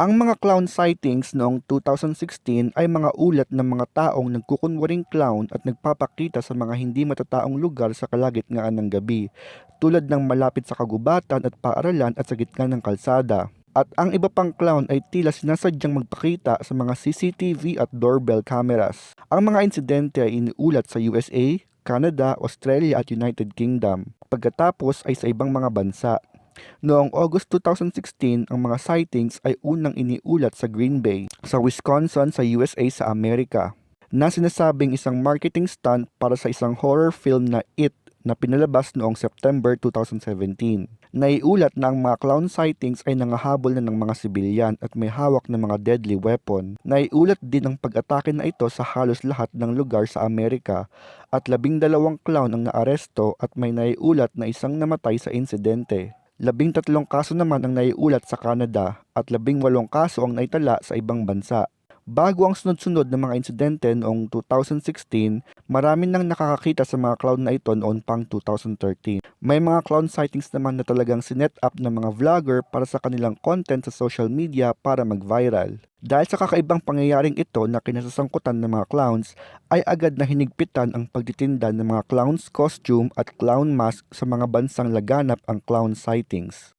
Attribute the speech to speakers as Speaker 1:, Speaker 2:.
Speaker 1: Ang mga clown sightings noong 2016 ay mga ulat ng mga taong nagkukunwaring clown at nagpapakita sa mga hindi matataong lugar sa kalagitnaan ng gabi, tulad ng malapit sa kagubatan at paaralan at sa gitna ng kalsada. At ang iba pang clown ay tila sinasadyang magpakita sa mga CCTV at doorbell cameras. Ang mga insidente ay iniulat sa USA, Canada, Australia at United Kingdom. Pagkatapos ay sa ibang mga bansa. Noong August 2016, ang mga sightings ay unang iniulat sa Green Bay, sa Wisconsin sa USA sa Amerika, na sinasabing isang marketing stunt para sa isang horror film na It na pinalabas noong September 2017. Naiulat na ang mga clown sightings ay nangahabol na ng mga sibilyan at may hawak ng mga deadly weapon. Naiulat din ang pag-atake na ito sa halos lahat ng lugar sa Amerika at labing dalawang clown ang naaresto at may naiulat na isang namatay sa insidente. Labing tatlong kaso naman ang naiulat sa Canada at labing walong kaso ang naitala sa ibang bansa. Bago ang sunod-sunod na mga insidente noong 2016, marami nang nakakakita sa mga clown na ito noon pang 2013. May mga clown sightings naman na talagang sinet up ng mga vlogger para sa kanilang content sa social media para mag-viral. Dahil sa kakaibang pangyayaring ito na kinasasangkutan ng mga clowns, ay agad na hinigpitan ang pagtitinda ng mga clown's costume at clown mask sa mga bansang laganap ang clown sightings.